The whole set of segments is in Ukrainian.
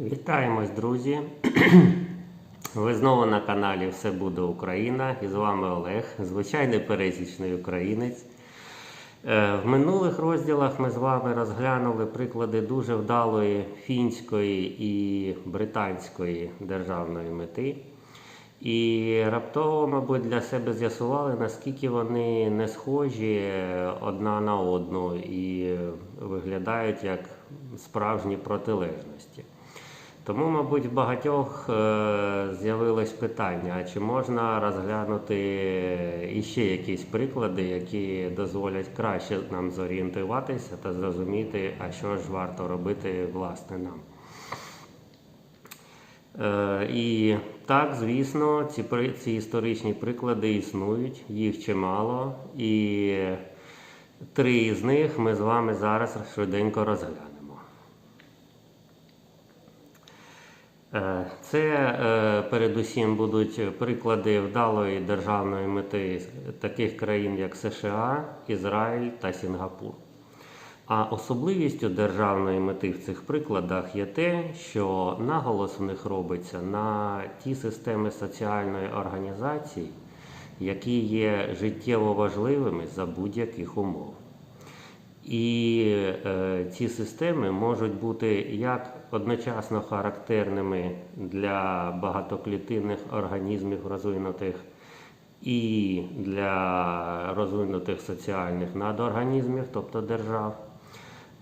Вітаємось, друзі! Ви знову на каналі Все буде Україна і з вами Олег, звичайний пересічний українець. Е, В минулих розділах ми з вами розглянули приклади дуже вдалої фінської і британської державної мети. І раптово, мабуть, для себе з'ясували, наскільки вони не схожі е, одна на одну і виглядають як справжні протилежності. Тому, мабуть, в багатьох е, з'явилось питання, чи можна розглянути іще якісь приклади, які дозволять краще нам зорієнтуватися та зрозуміти, а що ж варто робити власне нам. Е, І так, звісно, ці, ці історичні приклади існують, їх чимало, і три з них ми з вами зараз швиденько розглянемо. Е, Це е, передусім будуть приклади вдалої державної мети таких країн, як США, Ізраїль та Сінгапур. А особливістю державної мети в цих прикладах є те, що наголос в них робиться на ті системи соціальної організації, які є життєво важливими за будь-яких умов. І е, ці системи можуть бути як одночасно характерними для багатоклітинних організмів розвинутих і для розвинутих соціальних надорганізмів, тобто держав,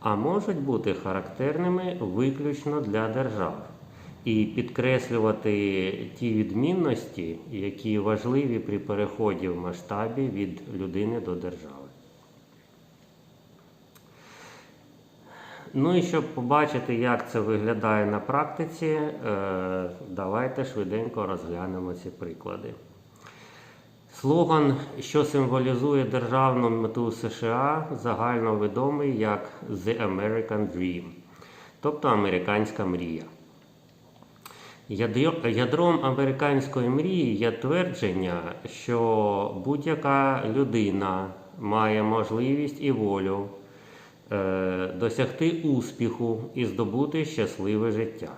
а можуть бути характерними виключно для держав і підкреслювати ті відмінності, які важливі при переході в масштабі від людини до держави. Ну і щоб побачити, як це виглядає на практиці, е, давайте швиденько розглянемо ці приклади. Слоган, що символізує державну мету США, загальновідомий як The American Dream, тобто американська мрія. Ядром американської мрії є твердження, що будь-яка людина має можливість і волю досягти успіху і здобути щасливе життя.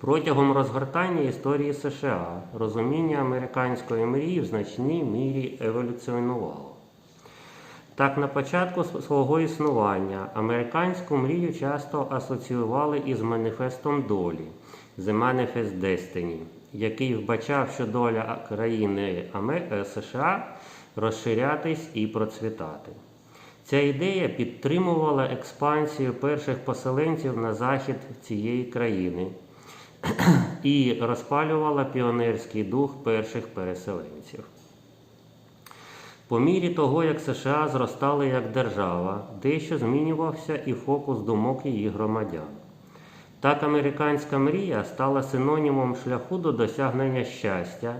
Протягом розгортання історії США розуміння американської мрії в значній мірі еволюціонувало. Так, на початку свого існування американську мрію часто асоціювали із маніфестом долі The Manifest Destiny, який вбачав, що доля країни е, США розширятись і процвітати. Ця ідея підтримувала експансію перших поселенців на захід цієї країни і розпалювала піонерський дух перших переселенців. По мірі того, як США зростали як держава, дещо змінювався і фокус думок її громадян. Так американська мрія стала синонімом шляху до досягнення щастя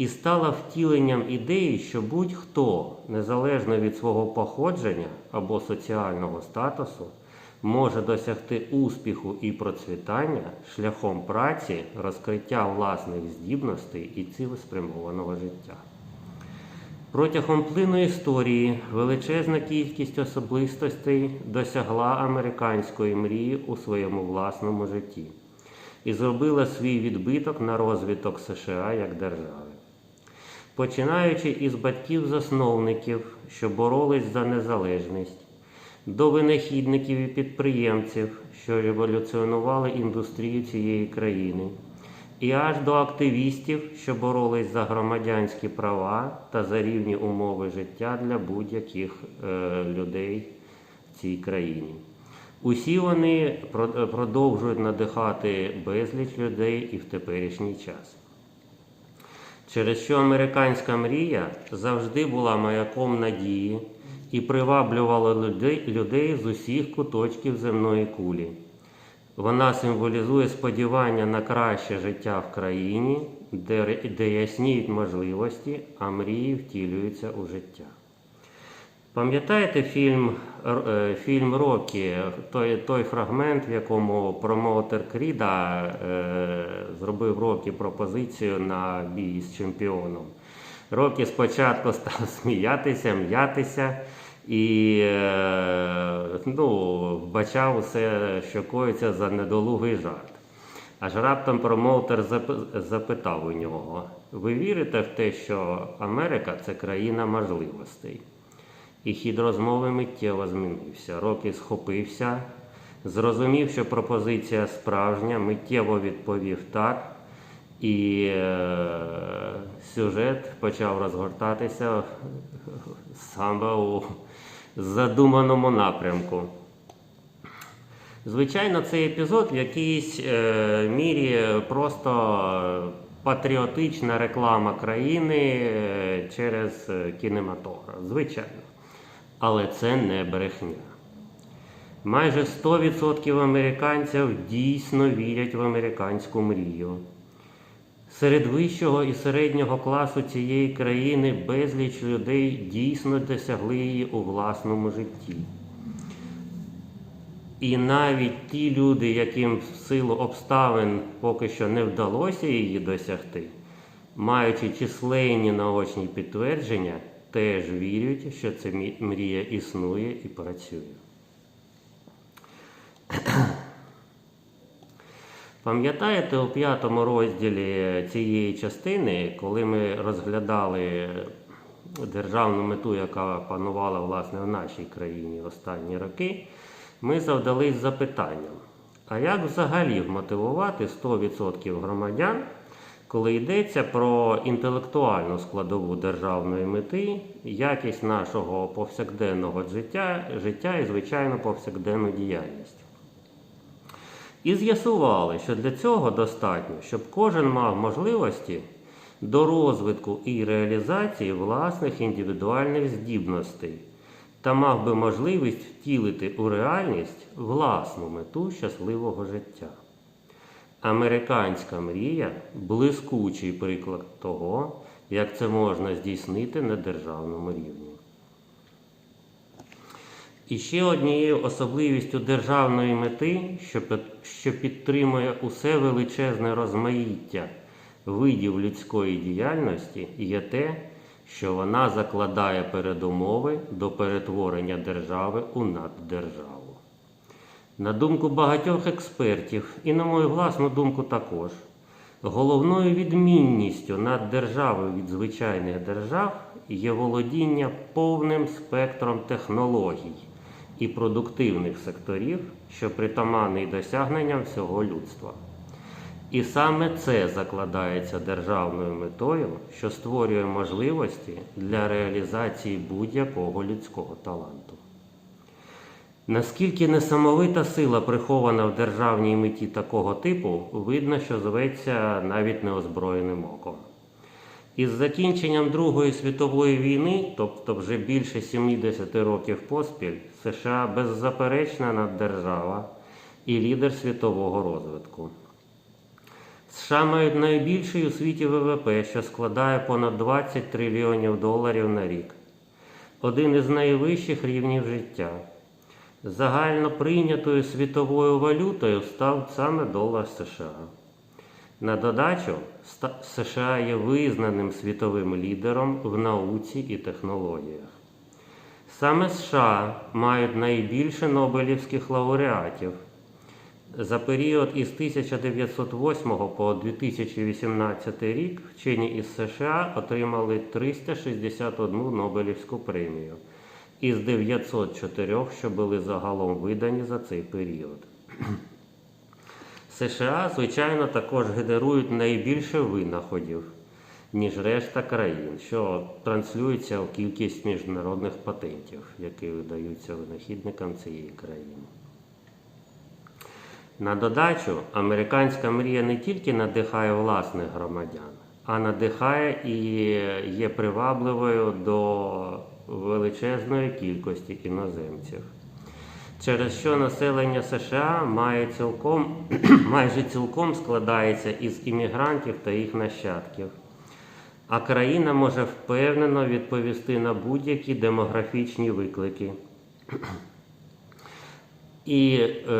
і стала втіленням ідеї, що будь-хто, незалежно від свого походження або соціального статусу, може досягти успіху і процвітання шляхом праці, розкриття власних здібностей і цілеспрямованого життя. Протягом плину історії величезна кількість особистостей досягла американської мрії у своєму власному житті і зробила свій відбиток на розвиток США як держави. Починаючи із батьків-засновників, що боролись за незалежність, до винахідників і підприємців, що революціонували індустрію цієї країни, і аж до активістів, що боролись за громадянські права та за рівні умови життя для будь-яких е, людей в цій країні. Усі вони продовжують надихати безліч людей і в теперішній час. Через що американська мрія завжди була маяком надії і приваблювала людей, з усіх куточків земної кулі. Вона символізує сподівання на краще життя в країні, де, де ясніють можливості, а мрії втілюються у життя. Пам'ятаєте фільм, е, фільм Рокі, той, той фрагмент, в якому промоутер Кріда е, зробив Рокі пропозицію на бій з чемпіоном. Рокі спочатку став сміятися, м'ятися, і е, ну, вбачав усе, що коїться за недолугий жарт. Аж раптом промоутер зап- запитав у нього: Ви вірите в те, що Америка це країна можливостей? І хід розмови миттєво змінився. Рокі схопився, зрозумів, що пропозиція справжня, миттєво відповів так, і е, сюжет почав розгортатися саме у задуманому напрямку. Звичайно, цей епізод в якійсь е, мірі просто патріотична реклама країни е, через е, кінематограф. Звичайно. Але це не брехня. Майже 100% американців дійсно вірять в американську мрію. Серед вищого і середнього класу цієї країни безліч людей дійсно досягли її у власному житті. І навіть ті люди, яким в силу обставин поки що не вдалося її досягти, маючи численні наочні підтвердження, теж вірять, що ця мрія існує і працює. Пам'ятаєте у п'ятому розділі цієї частини, коли ми розглядали державну мету, яка панувала власне в нашій країні останні роки, ми завдались запитанням: а як взагалі вмотивувати 100% громадян, коли йдеться про інтелектуальну складову державної мети, якість нашого повсякденного життя, життя і, звичайно, повсякденну діяльність? І з'ясували, що для цього достатньо, щоб кожен мав можливості до розвитку і реалізації власних індивідуальних здібностей та мав би можливість втілити у реальність власну мету щасливого життя. Американська мрія блискучий приклад того, як це можна здійснити на державному рівні. І ще однією особливістю державної мети, що, підтримує усе величезне розмаїття видів людської діяльності, є те, що вона закладає передумови до перетворення держави у наддержаву. На думку багатьох експертів, і на мою власну думку також, головною відмінністю над державою від звичайних держав є володіння повним спектром технологій і продуктивних секторів, що притаманний досягненням всього людства. І саме це закладається державною метою, що створює можливості для реалізації будь-якого людського таланту. Наскільки несамовита сила прихована в державній меті такого типу, видно, що зветься навіть неозброєним оком. Із закінченням Другої світової війни, тобто вже більше 70 років поспіль, США беззаперечна наддержава і лідер світового розвитку. США мають найбільший у світі ВВП, що складає понад 20 трильйонів доларів на рік, один із найвищих рівнів життя. Загально прийнятою світовою валютою став саме долар США. На додачу, США є визнаним світовим лідером в науці і технологіях. Саме США мають найбільше Нобелівських лауреатів. За період із 1908 по 2018 рік вчені із США отримали 361 Нобелівську премію із 904, що були загалом видані за цей період. США, звичайно, також генерують найбільше винаходів, ніж решта країн, що транслюється в кількість міжнародних патентів, які видаються винахідникам цієї країни. На додачу, американська мрія не тільки надихає власних громадян, а надихає і є привабливою до величезної кількості іноземців. Через що населення США має цілком, майже цілком складається із іммігрантів та їх нащадків. А країна може впевнено відповісти на будь-які демографічні виклики. І е,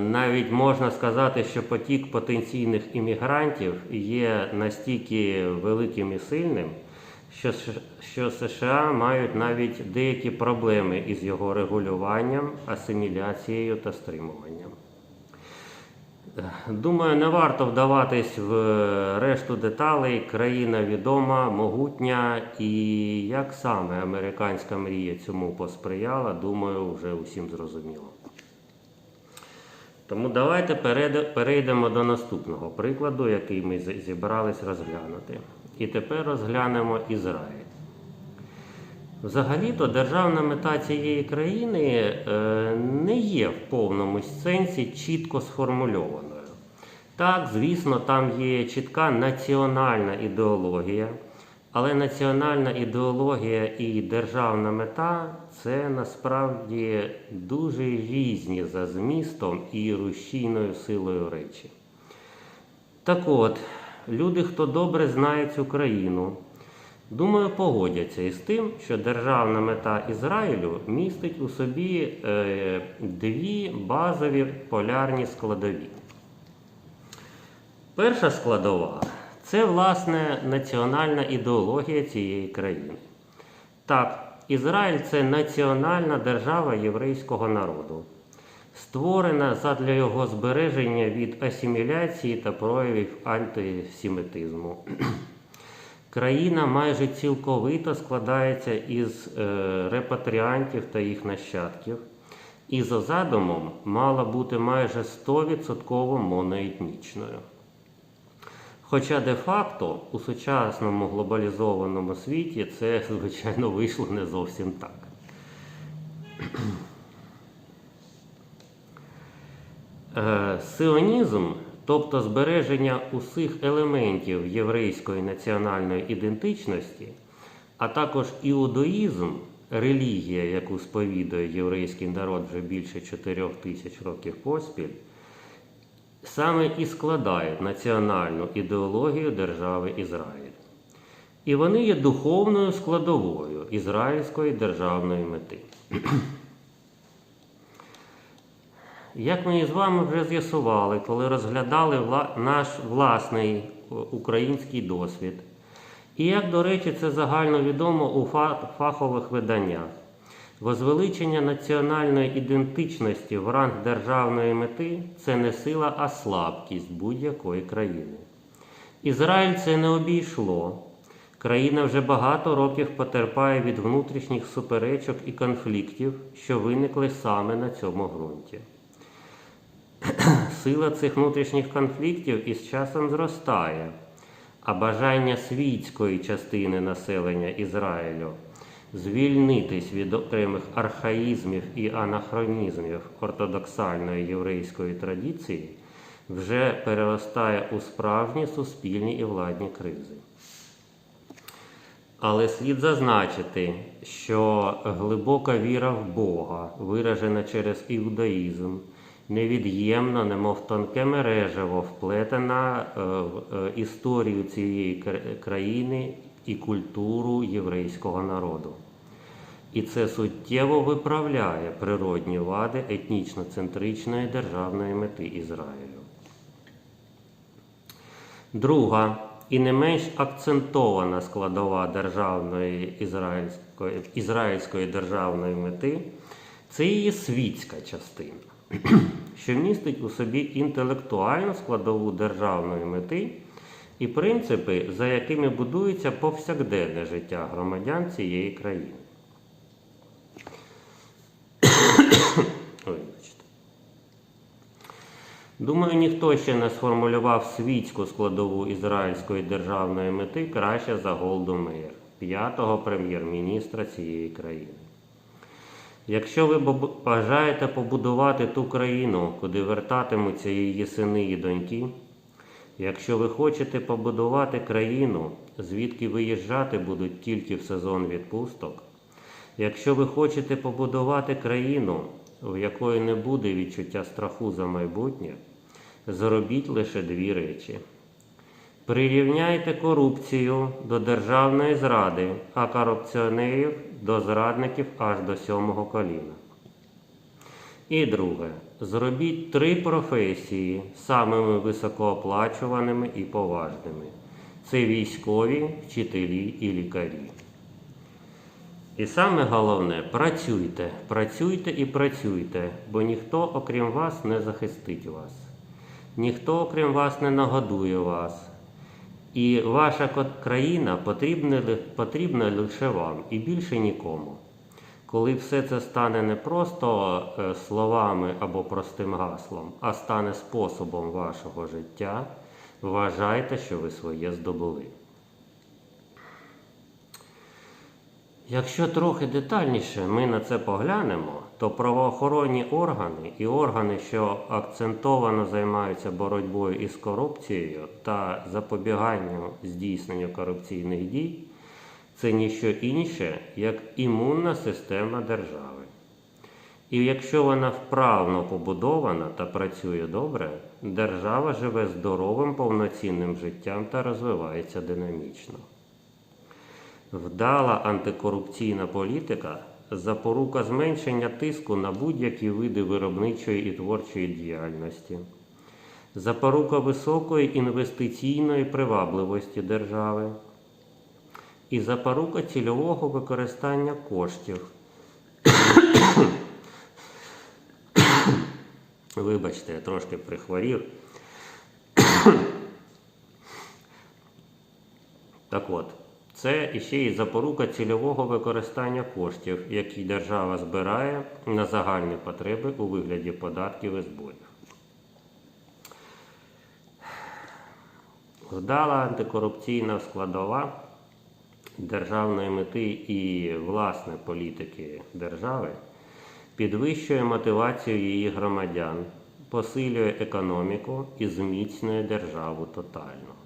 навіть можна сказати, що потік потенційних іммігрантів є настільки великим і сильним, що, США мають навіть деякі проблеми із його регулюванням, асиміляцією та стримуванням. Думаю, не варто вдаватись в решту деталей. Країна відома, могутня, і як саме американська мрія цьому посприяла, думаю, вже усім зрозуміло. Тому давайте перейдемо до наступного прикладу, який ми зібрались розглянути. І тепер розглянемо Ізраїль. Взагалі-то державна мета цієї країни е, не є в повному сенсі чітко сформульованою. Так, звісно, там є чітка національна ідеологія, але національна ідеологія і державна мета це насправді дуже різні за змістом і рушійною силою речі. Так от, люди, хто добре знає цю країну, думаю, погодяться із тим, що державна мета Ізраїлю містить у собі е, дві базові полярні складові. Перша складова це власне національна ідеологія цієї країни. Так, Ізраїль це національна держава єврейського народу, створена задля його збереження від асиміляції та проявів антисемітизму. Країна майже цілковито складається із е, репатріантів та їх нащадків, і за задумом мала бути майже 100% моноетнічною. Хоча де-факто у сучасному глобалізованому світі це, звичайно, вийшло не зовсім так. Е, Сионізм, тобто збереження усіх елементів єврейської національної ідентичності, а також іудаїзм, релігія, яку сповідує єврейський народ вже більше 4 тисяч років поспіль, саме і складають національну ідеологію держави Ізраїль. І вони є духовною складовою ізраїльської державної мети. Як ми з вами вже з'ясували, коли розглядали наш власний український досвід, і як, до речі, це загальновідомо у фахових виданнях, возвеличення національної ідентичності в ранг державної мети це не сила, а слабкість будь-якої країни. Ізраїль це не обійшло. Країна вже багато років потерпає від внутрішніх суперечок і конфліктів, що виникли саме на цьому ґрунті. Сила цих внутрішніх конфліктів із часом зростає, а бажання світської частини населення Ізраїлю звільнитись від окремих архаїзмів і анахронізмів ортодоксальної єврейської традиції вже переростає у справжні суспільні і владні кризи. Але слід зазначити, що глибока віра в Бога, виражена через іудаїзм, невід'ємно, немов тонке мережево, вплетена е, в е, історію цієї країни і культуру єврейського народу. І це суттєво виправляє природні вади етнічно-центричної державної мети Ізраїлю. Друга і не менш акцентована складова державної ізраїльської, ізраїльської державної мети це її світська частина, що містить у собі інтелектуальну складову державної мети і принципи, за якими будується повсякденне життя громадян цієї країни. Думаю, ніхто ще не сформулював світську складову ізраїльської державної мети краще за Голду Меїр, п'ятого прем'єр-міністра цієї країни. Якщо ви бажаєте побудувати ту країну, куди вертатимуться її сини і доньки, якщо ви хочете побудувати країну, звідки виїжджати будуть тільки в сезон відпусток, якщо ви хочете побудувати країну, в якої не буде відчуття страху за майбутнє, зробіть лише дві речі. Прирівняйте корупцію до державної зради, а корупціонерів до зрадників аж до сьомого коліна. І друге, зробіть три професії самими високооплачуваними і поважними. Це військові, вчителі і лікарі. І саме головне працюйте, працюйте і працюйте, бо ніхто, окрім вас, не захистить вас. Ніхто, окрім вас, не нагодує вас. І ваша країна потрібна, лише вам і більше нікому. Коли все це стане не просто е, словами або простим гаслом, а стане способом вашого життя, вважайте, що ви своє здобули. Якщо трохи детальніше ми на це поглянемо, то правоохоронні органи і органи, що акцентовано займаються боротьбою із корупцією та запобіганням здійсненню корупційних дій, це ніщо інше, як імунна система держави. І якщо вона вправно побудована та працює добре, держава живе здоровим повноцінним життям та розвивається динамічно. Вдала антикорупційна політика запорука зменшення тиску на будь-які види виробничої і творчої діяльності, запорука високої інвестиційної привабливості держави і запорука цільового використання коштів. Вибачте, я трошки прихворів. Так от, це іще й запорука цільового використання коштів, які держава збирає на загальні потреби у вигляді податків і зборів. Вдала антикорупційна складова державної мети і власне політики держави підвищує мотивацію її громадян, посилює економіку і зміцнює державу тотально.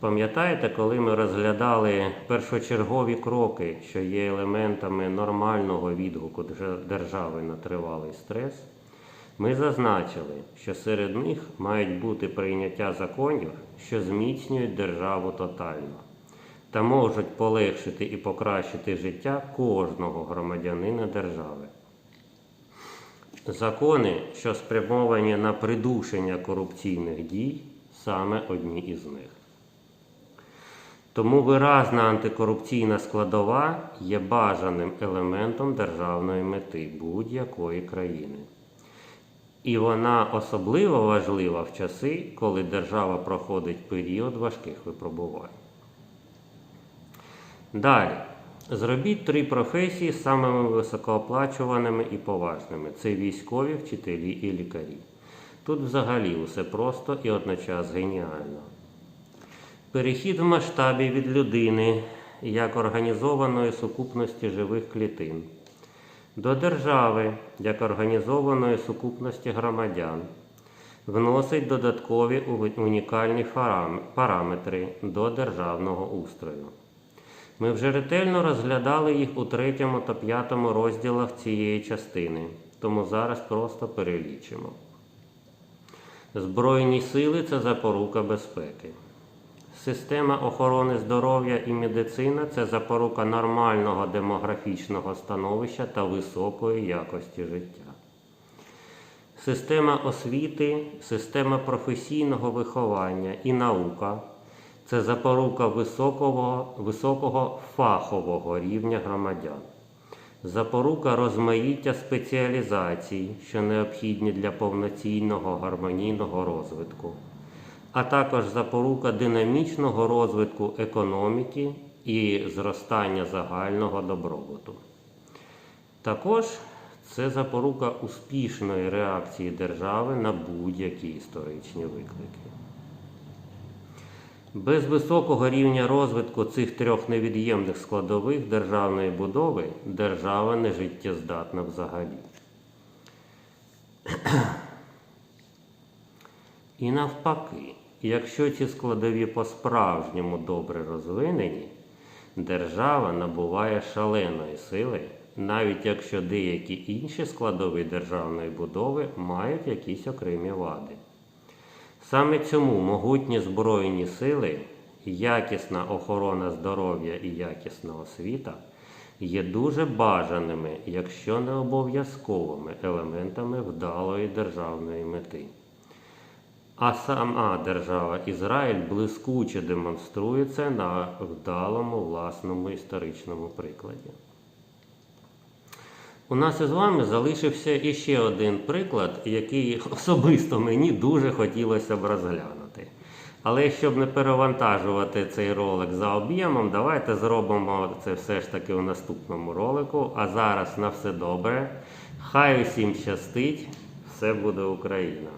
Пам'ятаєте, коли ми розглядали першочергові кроки, що є елементами нормального відгуку держави на тривалий стрес, ми зазначили, що серед них мають бути прийняття законів, що зміцнюють державу тотально та можуть полегшити і покращити життя кожного громадянина держави. Закони, що спрямовані на придушення корупційних дій, саме одні із них. Тому виразна антикорупційна складова є бажаним елементом державної мети будь-якої країни. І вона особливо важлива в часи, коли держава проходить період важких випробувань. Далі. Зробіть три професії самими високооплачуваними і поважними: це військові, вчителі і лікарі. Тут взагалі усе просто і одночас геніально. Перехід в масштабі від людини як організованої сукупності живих клітин до держави як організованої сукупності громадян вносить додаткові унікальні параметри до державного устрою. Ми вже ретельно розглядали їх у третьому та п'ятому розділах цієї частини, тому зараз просто перелічимо. Збройні сили це запорука безпеки. Система охорони здоров'я і медицина це запорука нормального демографічного становища та високої якості життя. Система освіти, система професійного виховання і наука це запорука високого, високого фахового рівня громадян. Запорука розмаїття спеціалізацій, що необхідні для повноцінного гармонійного розвитку, а також запорука динамічного розвитку економіки і зростання загального добробуту. Також це запорука успішної реакції держави на будь-які історичні виклики. Без високого рівня розвитку цих трьох невід'ємних складових державної будови держава не життєздатна взагалі. І навпаки, якщо ці складові по-справжньому добре розвинені, держава набуває шаленої сили, навіть якщо деякі інші складові державної будови мають якісь окремі вади. Саме цьому могутні Збройні сили, якісна охорона здоров'я і якісна освіта є дуже бажаними, якщо не обов'язковими елементами вдалої державної мети. А сама держава Ізраїль блискуче демонструє це на вдалому власному історичному прикладі. У нас із вами залишився іще один приклад, який особисто мені дуже хотілося б розглянути. Але щоб не перевантажувати цей ролик за об'ємом, давайте зробимо це все ж таки у наступному ролику. А зараз на все добре. Хай усім щастить, все буде Україна!